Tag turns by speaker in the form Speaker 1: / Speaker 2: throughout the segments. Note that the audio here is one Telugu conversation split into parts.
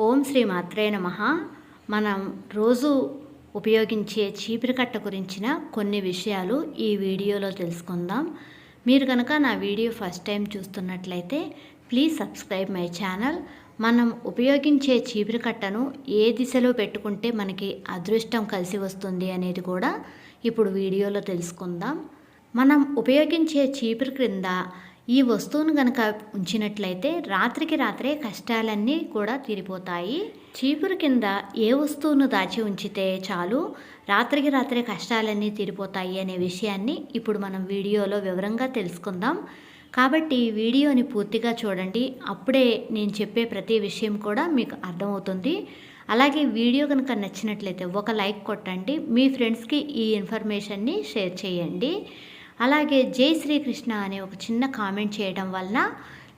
Speaker 1: ఓం శ్రీ మాత్రే నమ. మనం రోజు ఉపయోగించే చీపిరికట్ట గురించిన కొన్ని విషయాలు ఈ వీడియోలో తెలుసుకుందాం. మీరు కనుక నా వీడియో ఫస్ట్ టైం చూస్తున్నట్లయితే ప్లీజ్ సబ్స్క్రైబ్ మై ఛానల్. మనం ఉపయోగించే చీపిరికట్టను ఏ దిశలో పెట్టుకుంటే మనకి అదృష్టం కలిసి వస్తుంది అనేది కూడా ఇప్పుడు వీడియోలో తెలుసుకుందాం. మనం ఉపయోగించే చీపురు క్రింద ఈ వస్తువును గనక ఉంచినట్లయితే రాత్రికి రాత్రే కష్టాలన్నీ కూడా తీరిపోతాయి. చీపురు కింద ఏ వస్తువును దాచి ఉంచితే చాలు రాత్రికి రాత్రే కష్టాలన్నీ తీరిపోతాయి అనే విషయాన్ని ఇప్పుడు మనం వీడియోలో వివరంగా తెలుసుకుందాం. కాబట్టి వీడియోని పూర్తిగా చూడండి. అప్పుడే నేను చెప్పే ప్రతి విషయం కూడా మీకు అర్థమవుతుంది. అలాగే వీడియో కనుక నచ్చినట్లయితే ఒక లైక్ కొట్టండి. మీ ఫ్రెండ్స్కి ఈ ఇన్ఫర్మేషన్ని షేర్ చేయండి. అలాగే జై శ్రీకృష్ణ అనే ఒక చిన్న కామెంట్ చేయడం వలన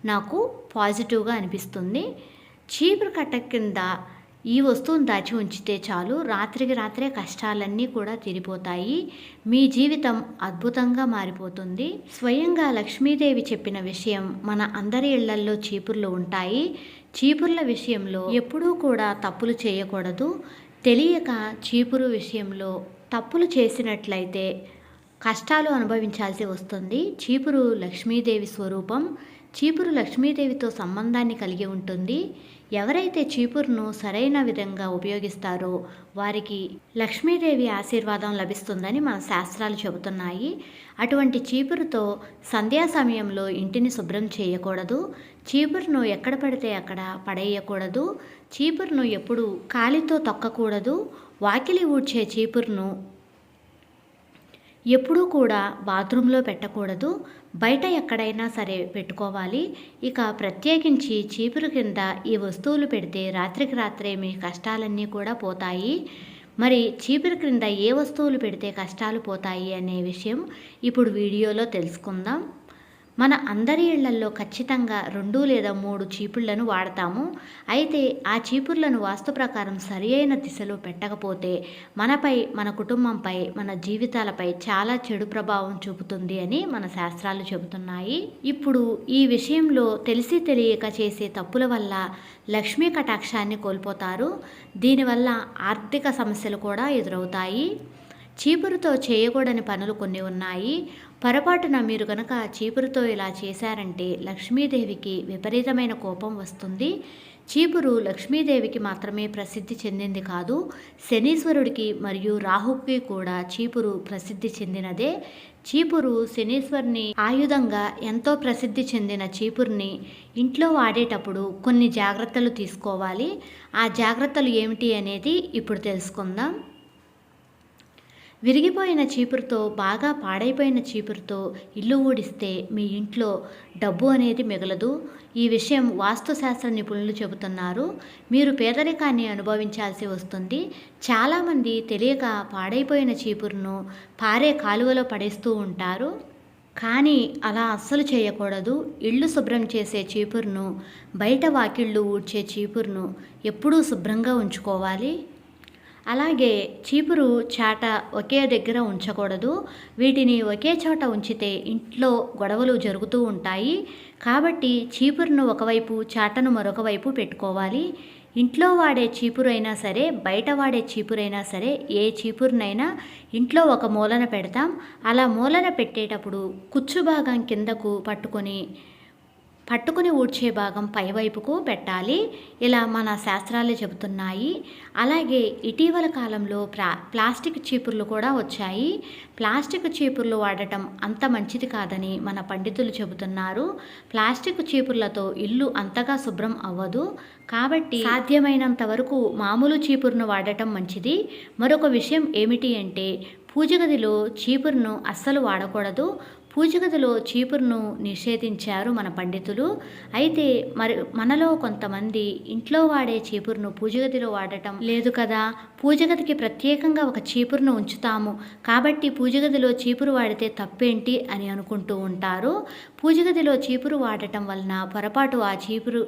Speaker 1: నాకు పాజిటివ్గా అనిపిస్తుంది. చీపురు కట్ట కింద ఈ వస్తువును దాచి ఉంచితే చాలు రాత్రికి రాత్రే కష్టాలన్నీ కూడా తీరిపోతాయి. మీ జీవితం అద్భుతంగా మారిపోతుంది. స్వయంగా లక్ష్మీదేవి చెప్పిన విషయం మన అందరి ఇళ్ళల్లో చీపుర్లు ఉంటాయి. చీపుర్ల విషయంలో ఎప్పుడూ కూడా తప్పులు చేయకూడదు. తెలియక చీపురు విషయంలో తప్పులు చేసినట్లయితే కష్టాలు అనుభవించాల్సి వస్తుంది. చీపురు లక్ష్మీదేవి స్వరూపం చీపురు లక్ష్మీదేవితో సంబంధాన్ని కలిగి ఉంటుంది. ఎవరైతే చీపురును సరైన విధంగా ఉపయోగిస్తారో వారికి లక్ష్మీదేవి ఆశీర్వాదం లభిస్తుందని మన శాస్త్రాలు చెబుతున్నాయి. అటువంటి చీపురుతో సంధ్యా సమయంలో ఇంటిని శుభ్రం చేయకూడదు. చీపురును ఎక్కడ పడితే అక్కడ పడేయకూడదు. చీపురును ఎప్పుడు కాలితో తొక్కకూడదు. వాకిలి ఊడ్చే చీపురును ఎప్పుడూ కూడా బాత్రూంలో పెట్టకూడదు. బయట ఎక్కడైనా సరే పెట్టుకోవాలి. ఇక ప్రత్యేకించి చీపురు కింద ఈ వస్తువులు పెడితే రాత్రికి రాత్రే మీ కష్టాలన్నీ కూడా పోతాయి. మరి చీపురు క్రింద ఏ వస్తువులు పెడితే కష్టాలు పోతాయి అనే విషయం ఇప్పుడు వీడియోలో తెలుసుకుందాం. మన అందరి ఇళ్ళల్లో ఖచ్చితంగా రెండు లేదా మూడు చీపుళ్ళను వాడతాము. అయితే ఆ చీపుర్లను వాస్తు ప్రకారం సరి అయిన దిశలో పెట్టకపోతే మనపై మన కుటుంబంపై మన జీవితాలపై చాలా చెడు ప్రభావం చూపుతుంది అని మన శాస్త్రాలు చెబుతున్నాయి. ఇప్పుడు ఈ విషయంలో తెలిసి తెలియక చేసే తప్పుల వల్ల లక్ష్మీ కటాక్షాన్ని కోల్పోతారు. దీనివల్ల ఆర్థిక సమస్యలు కూడా ఎదురవుతాయి. చీపురుతో చేయకూడని పనులు కొన్ని ఉన్నాయి. పొరపాటున మీరు కనుక చీపురుతో ఇలా చేశారంటే లక్ష్మీదేవికి విపరీతమైన కోపం వస్తుంది. చీపురు లక్ష్మీదేవికి మాత్రమే ప్రసిద్ధి చెందింది కాదు. శనీశ్వరుడికి మరియు రాహుకి కూడా చీపురు ప్రసిద్ధి చెందినదే. చీపురు శనీశ్వరుని ఆయుధంగా ఎంతో ప్రసిద్ధి చెందిన చీపురుని ఇంట్లో వాడేటప్పుడు కొన్ని జాగ్రత్తలు తీసుకోవాలి. ఆ జాగ్రత్తలు ఏమిటి అనేది ఇప్పుడు తెలుసుకుందాం. విరిగిపోయిన చీపురుతో బాగా పాడైపోయిన చీపురుతో ఇల్లు ఊడిస్తే మీ ఇంట్లో డబ్బు అనేది మిగలదు. ఈ విషయం వాస్తుశాస్త్ర నిపుణులు చెబుతున్నారు. మీరు పేదరికాన్ని అనుభవించాల్సి వస్తుంది. చాలామంది తెలియక పాడైపోయిన చీపురును పారే కాలువలో పడేస్తూ ఉంటారు. కానీ అలా అస్సలు చేయకూడదు. ఇళ్ళు శుభ్రం చేసే చీపురును బయట వాకిళ్ళు ఊడ్చే చీపురును ఎప్పుడూ శుభ్రంగా ఉంచుకోవాలి. అలాగే చీపురు చాట ఒకే దగ్గర ఉంచకూడదు. వీటిని ఒకే చోట ఉంచితే ఇంట్లో గొడవలు జరుగుతూ ఉంటాయి. కాబట్టి చీపురును ఒకవైపు చాటను మరొక వైపు పెట్టుకోవాలి. ఇంట్లో వాడే చీపురు అయినా సరే బయట వాడే చీపురైనా సరే ఏ చీపురునైనా ఇంట్లో ఒక మూలన పెడతాం. అలా మూలన పెట్టేటప్పుడు కుచ్చు భాగం కిందకు పట్టుకొని పట్టుకుని ఊడ్చే భాగం పైవైపుకు పెట్టాలి. ఇలా మన శాస్త్రాలు చెబుతున్నాయి. అలాగే ఇటీవల కాలంలో ప్లా ప్లాస్టిక్ చీపుర్లు కూడా వచ్చాయి. ప్లాస్టిక్ చీపుర్లు వాడటం అంత మంచిది కాదని మన పండితులు చెబుతున్నారు. ప్లాస్టిక్ చీపుర్లతో ఇల్లు అంతగా శుభ్రం అవ్వదు. కాబట్టి సాధ్యమైనంత వరకు మామూలు చీపురును వాడటం మంచిది. మరొక విషయం ఏమిటి అంటే పూజ గదిలో చీపురును అస్సలు వాడకూడదు. పూజగదిలో చీపురును నిషేధించారు మన పండితులు. అయితే మరి మనలో కొంతమంది ఇంట్లో వాడే చీపురును పూజగదిలో వాడటం లేదు కదా? పూజగదికి ప్రత్యేకంగా ఒక చీపురును ఉంచుతాము. కాబట్టి పూజగదిలో చీపురు వాడితే తప్పేంటి అని అనుకుంటూ ఉంటారు. పూజగదిలో చీపురు వాడటం వలన పొరపాటు ఆ చీపురు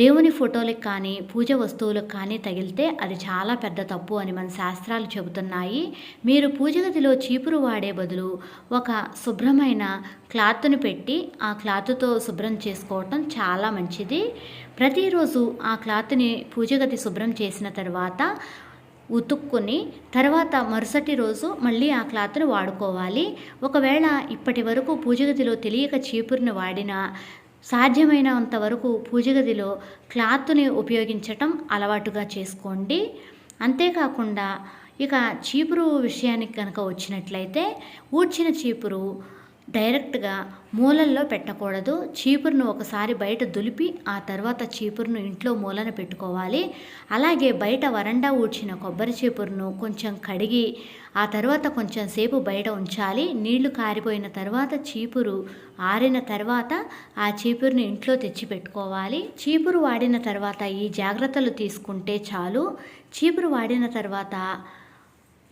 Speaker 1: దేవుని ఫోటోలకు కానీ పూజ వస్తువులకు కానీ తగిలితే అది చాలా పెద్ద తప్పు అని మన శాస్త్రాలు చెబుతున్నాయి. మీరు పూజ గదిలో చీపురు వాడే బదులు ఒక శుభ్రమైన క్లాత్ను పెట్టి ఆ క్లాత్తో శుభ్రం చేసుకోవటం చాలా మంచిది. ప్రతిరోజు ఆ క్లాత్ని పూజ గది శుభ్రం చేసిన తర్వాత ఉతుక్కుని తర్వాత మరుసటి రోజు మళ్ళీ ఆ క్లాత్ను వాడుకోవాలి. ఒకవేళ ఇప్పటి వరకు పూజగదిలో తెలియక చీపురుని వాడిన సాధ్యమైనంత వరకు పూజ గదిలో క్లాత్ని ఉపయోగించటం అలవాటుగా చేసుకోండి. అంతేకాకుండా ఇక చీపురు విషయానికి కనుక వచ్చినట్లయితే ఊడ్చిన చీపురు డైరెక్ట్గా మూలల్లో పెట్టకూడదు. చీపురును ఒకసారి బయట దులిపి ఆ తర్వాత చీపురును ఇంట్లో మూలన పెట్టుకోవాలి. అలాగే బయట వరండా ఊడ్చిన కొబ్బరి చీపురును కొంచెం కడిగి ఆ తర్వాత కొంచెం సేపు బయట ఉంచాలి. నీళ్ళు కారిపోయిన తర్వాత చీపురు ఆరిన తర్వాత ఆ చీపురును ఇంట్లో తెచ్చి పెట్టుకోవాలి. చీపురు వాడిన తర్వాత ఈ జాగ్రత్తలు తీసుకుంటే చాలు. చీపురు వాడిన తర్వాత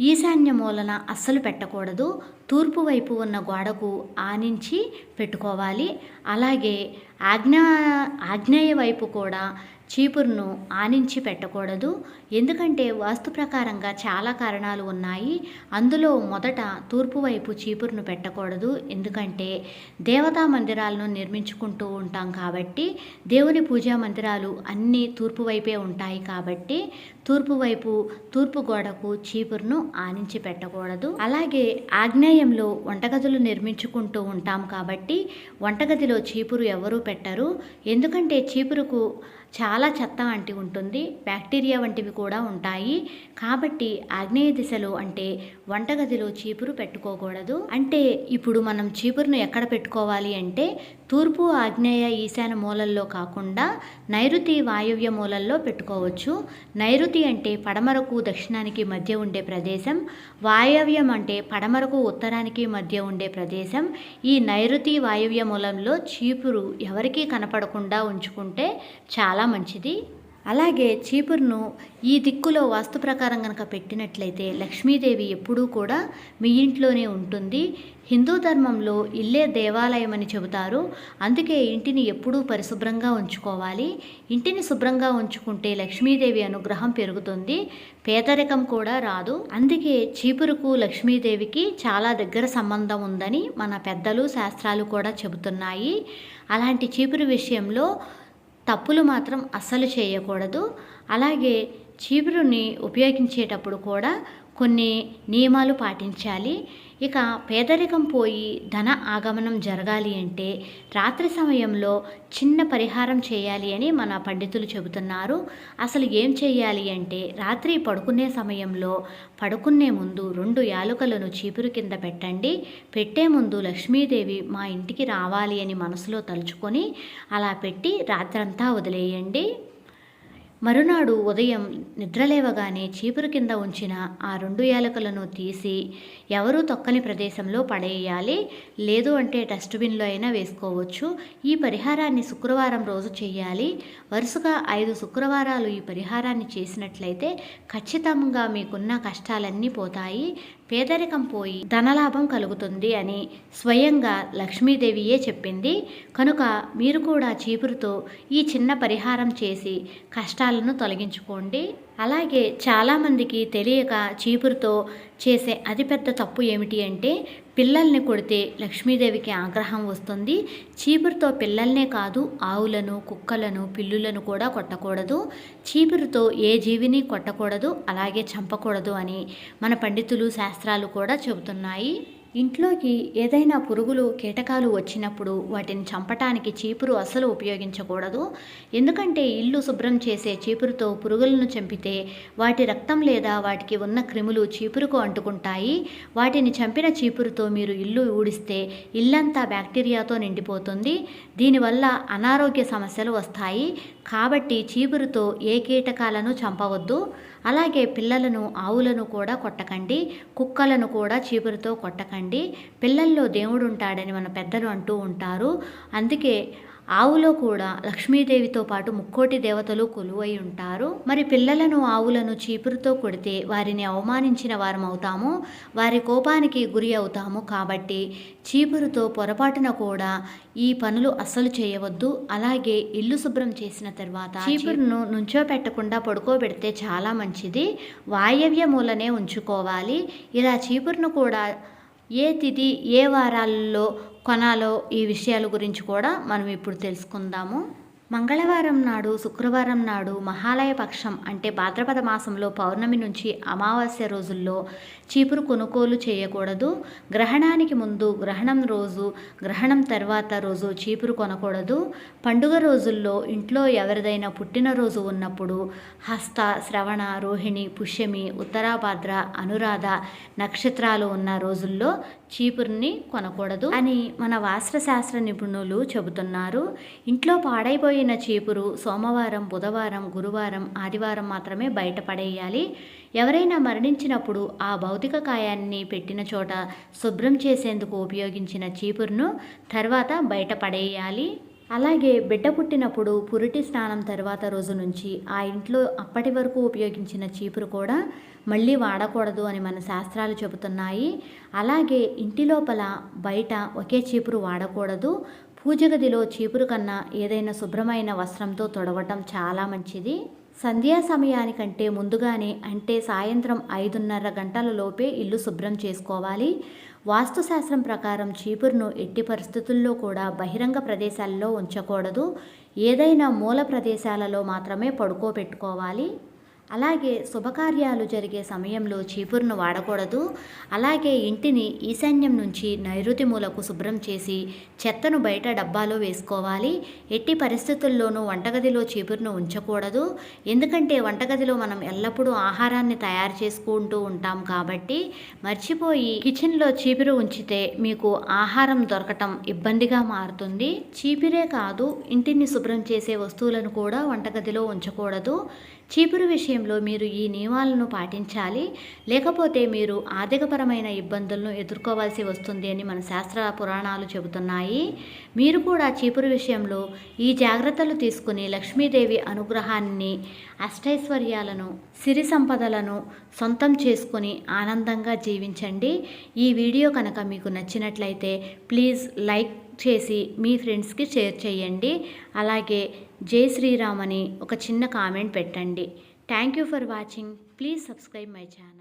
Speaker 1: ఈశాన్య మూలన అస్సలు పెట్టకూడదు. తూర్పు వైపు ఉన్న గోడకు ఆనించి పెట్టుకోవాలి. అలాగే ఆగ్నా ఆగ్నేయ వైపు కూడా చీపురును ఆనించి పెట్టకూడదు. ఎందుకంటే వాస్తు ప్రకారంగా చాలా కారణాలు ఉన్నాయి. అందులో మొదట తూర్పు వైపు చీపురును పెట్టకూడదు. ఎందుకంటే దేవతా మందిరాలను నిర్మించుకుంటూ ఉంటాం కాబట్టి దేవుని పూజా మందిరాలు అన్నీ తూర్పు వైపే ఉంటాయి కాబట్టి తూర్పు వైపు తూర్పు గోడకు చీపురును ఆనించి పెట్టకూడదు. అలాగే ఆగ్నేయంలో వంటగదులు నిర్మించుకుంటూ ఉంటాం కాబట్టి వంటగదిలో చీపురు ఎవరూ పెట్టరు. ఎందుకంటే చీపురుకు చాలా చెత్త వంటి ఉంటుంది బ్యాక్టీరియా వంటివి కూడా ఉంటాయి. కాబట్టి ఆగ్నేయ దిశలో అంటే వంటగదిలో చీపురు పెట్టుకోకూడదు. అంటే ఇప్పుడు మనం చీపురును ఎక్కడ పెట్టుకోవాలి అంటే తూర్పు ఆగ్నేయ ఈశాన్య మూలల్లో కాకుండా నైరుతి వాయువ్య మూలల్లో పెట్టుకోవచ్చు. నైరుతి అంటే పడమరకు దక్షిణానికి మధ్య ఉండే ప్రదేశం వాయవ్యం అంటే పడమరకు ఉత్తరానికి మధ్య ఉండే ప్రదేశం. ఈ నైరుతి వాయువ్య మూలంలో చీపురు ఎవరికీ కనపడకుండా ఉంచుకుంటే చాలా మంచిది. అలాగే చీపురును ఈ దిక్కులో వాస్తు ప్రకారం కనుక పెట్టినట్లయితే లక్ష్మీదేవి ఎప్పుడూ కూడా మీ ఇంట్లోనే ఉంటుంది. హిందూ ధర్మంలో ఇల్లే దేవాలయం అని చెబుతారు. అందుకే ఇంటిని ఎప్పుడూ పరిశుభ్రంగా ఉంచుకోవాలి. ఇంటిని శుభ్రంగా ఉంచుకుంటే లక్ష్మీదేవి అనుగ్రహం పెరుగుతుంది. పేదరికం కూడా రాదు. అందుకే చీపురుకు లక్ష్మీదేవికి చాలా దగ్గర సంబంధం ఉందని మన పెద్దలు శాస్త్రాలు కూడా చెబుతున్నాయి. అలాంటి చీపురు విషయంలో తప్పులు మాత్రం అస్సలు చేయకూడదు. అలాగే చీపురుని ఉపయోగించేటప్పుడు కూడా కొన్ని నియమాలు పాటించాలి. ఇక పేదరికం పోయి ధన ఆగమనం జరగాలి అంటే రాత్రి సమయంలో చిన్న పరిహారం చేయాలి అని మన పండితులు చెబుతున్నారు. అసలు ఏం చేయాలి అంటే రాత్రి పడుకునే సమయంలో పడుకునే ముందు రెండు యాలుకలను చీపురు కింద పెట్టండి. పెట్టే ముందు లక్ష్మీదేవి మా ఇంటికి రావాలి అని మనసులో తలుచుకొని అలా పెట్టి రాత్రంతా వదిలేయండి. మరునాడు ఉదయం నిద్రలేవగానే చీపురు కింద ఉంచిన ఆ రెండు యాలకులను తీసి ఎవరూ తొక్కని ప్రదేశంలో పడేయాలి లేదు అంటే డస్ట్బిన్లో అయినా వేసుకోవచ్చు. ఈ పరిహారాన్ని శుక్రవారం రోజు చేయాలి. వరుసగా ఐదు శుక్రవారాలు ఈ పరిహారాన్ని చేసినట్లయితే ఖచ్చితంగా మీకున్న కష్టాలన్నీ పోతాయి. పేదరికం పోయి ధనలాభం కలుగుతుంది అని స్వయంగా లక్ష్మీదేవియే చెప్పింది. కనుక మీరు కూడా చీపురుతో ఈ చిన్న పరిహారం చేసి కష్టాలను తొలగించుకోండి. అలాగే చాలామందికి తెలియక చీపురుతో చేసే అతిపెద్ద తప్పు ఏమిటి అంటే పిల్లల్ని కొడితే లక్ష్మీదేవికి ఆగ్రహం వస్తుంది. చీపురుతో పిల్లల్నే కాదు ఆవులను కుక్కలను పిల్లులను కూడా కొట్టకూడదు. చీపురుతో ఏ జీవిని కొట్టకూడదు అలాగే చంపకూడదు అని మన పండితులు శాస్త్రాలు కూడా చెబుతున్నాయి. ఇంట్లోకి ఏదైనా పురుగులు కీటకాలు వచ్చినప్పుడు వాటిని చంపటానికి చీపురు అస్సలు ఉపయోగించకూడదు. ఎందుకంటే ఇల్లు శుభ్రం చేసే చీపురుతో పురుగులను చంపితే వాటి రక్తం లేదా వాటికి ఉన్న క్రిములు చీపురుకు అంటుకుంటాయి. వాటిని చంపిన చీపురుతో మీరు ఇల్లు ఊడిస్తే ఇల్లంతా బ్యాక్టీరియాతో నిండిపోతుంది. దీనివల్ల అనారోగ్య సమస్యలు వస్తాయి. కాబట్టి చీపురుతో ఏ కీటకాలను చంపవద్దు. అలాగే పిల్లలను ఆవులను కూడా కొట్టకండి కుక్కలను కూడా చీపురుతో కొట్టకండి. పిల్లల్లో దేవుడు ఉంటాడని మన పెద్దలు అంటూ ఉంటారు. అందుకే ఆవులో కూడా లక్ష్మీదేవితో పాటు ముక్కోటి దేవతలు కొలువై ఉంటారు. మరి పిల్లలను ఆవులను చీపురుతో కొడితే వారిని అవమానించిన వారం అవుతాము వారి కోపానికి గురి అవుతాము కాబట్టి చీపురుతో పొరపాటున కూడా ఈ పనులు అస్సలు చేయవద్దు. అలాగే ఇల్లు శుభ్రం చేసిన తర్వాత చీపురును నుంచో పెట్టకుండా పడుకోబెడితే చాలా మంచిది. వాయవ్య మూలనే ఉంచుకోవాలి. ఇలా చీపురును కూడా ఏ తిథి ఏ వారాల్లో కొనాలో ఈ విషయాల గురించి కూడా మనం ఇప్పుడు తెలుసుకుందాము. మంగళవారం నాడు శుక్రవారం నాడు మహాలయ పక్షం అంటే భాద్రపద మాసంలో పౌర్ణమి నుంచి అమావాస్య రోజుల్లో చీపురు కొనుగోలు చేయకూడదు. గ్రహణానికి ముందు గ్రహణం రోజు గ్రహణం తర్వాత రోజు చీపురు కొనకూడదు. పండుగ రోజుల్లో ఇంట్లో ఎవరిదైనా పుట్టినరోజు ఉన్నప్పుడు హస్త శ్రవణ రోహిణి పుష్యమి ఉత్తరాభాద్ర అనురాధ నక్షత్రాలు ఉన్న రోజుల్లో చీపురుని కొనకూడదు అని మన వాస్త్రశాస్త్ర నిపుణులు చెబుతున్నారు. ఇంట్లో పాడైపోయిన చీపురు సోమవారం బుధవారం గురువారం ఆదివారం మాత్రమే బయట పడేయాలి ఎవరైనా మరణించినప్పుడు ఆ భౌతిక కాయాన్ని పెట్టిన చోట శుభ్రం చేసేందుకు ఉపయోగించిన చీపురును తర్వాత బయట పడేయాలి అలాగే బిడ్డ పుట్టినప్పుడు పురిటి స్నానం తర్వాత రోజు నుంచి ఆ ఇంట్లో అప్పటి వరకు ఉపయోగించిన చీపురు కూడా మళ్ళీ వాడకూడదు అని మన శాస్త్రాలు చెబుతున్నాయి. అలాగే ఇంటి లోపల బయట ఒకే చీపురు వాడకూడదు. పూజ గదిలో చీపురు కన్నా ఏదైనా శుభ్రమైన వస్త్రంతో తొడవటం చాలా మంచిది. సంధ్యా సమయానికంటే ముందుగానే అంటే సాయంత్రం ఐదున్నర గంటల లోపే ఇల్లు శుభ్రం చేసుకోవాలి. వాస్తుశాస్త్రం ప్రకారం చీపురును ఎట్టి పరిస్థితుల్లో కూడా బహిరంగ ప్రదేశాల్లో ఉంచకూడదు. ఏదైనా మూల ప్రదేశాలలో మాత్రమే పడుకోబెట్టుకోవాలి. అలాగే శుభకార్యాలు జరిగే సమయంలో చీపురును వాడకూడదు. అలాగే ఇంటిని ఈశాన్యం నుంచి నైరుతి మూలకు శుభ్రం చేసి చెత్తను బయట డబ్బాలో వేసుకోవాలి. ఎట్టి పరిస్థితుల్లోనూ వంటగదిలో చీపురును ఉంచకూడదు. ఎందుకంటే వంటగదిలో మనం ఎల్లప్పుడూ ఆహారాన్ని తయారు చేసుకుంటూ ఉంటాం కాబట్టి మర్చిపోయి కిచెన్లో చీపురు ఉంచితే మీకు ఆహారం దొరకటం ఇబ్బందిగా మారుతుంది. చీపిరే కాదు ఇంటిని శుభ్రం చేసే వస్తువులను కూడా వంటగదిలో ఉంచకూడదు. చీపురు విషయంలో మీరు ఈ నియమాలను పాటించాలి. లేకపోతే మీరు ఆర్థికపరమైన ఇబ్బందులను ఎదుర్కోవాల్సి వస్తుంది అని మన శాస్త్ర పురాణాలు చెబుతున్నాయి. మీరు కూడా చీపురు విషయంలో ఈ జాగ్రత్తలు తీసుకుని లక్ష్మీదేవి అనుగ్రహాన్ని అష్టైశ్వర్యాలను సిరి సంపదలను సొంతం చేసుకుని ఆనందంగా జీవించండి. ఈ వీడియో కనుక మీకు నచ్చినట్లయితే ప్లీజ్ లైక్ చేసి మీ ఫ్రెండ్స్కి షేర్ చేయండి. అలాగే జై శ్రీరామ్ అని ఒక చిన్న కామెంట్ పెట్టండి. Thank you for watching please subscribe my channel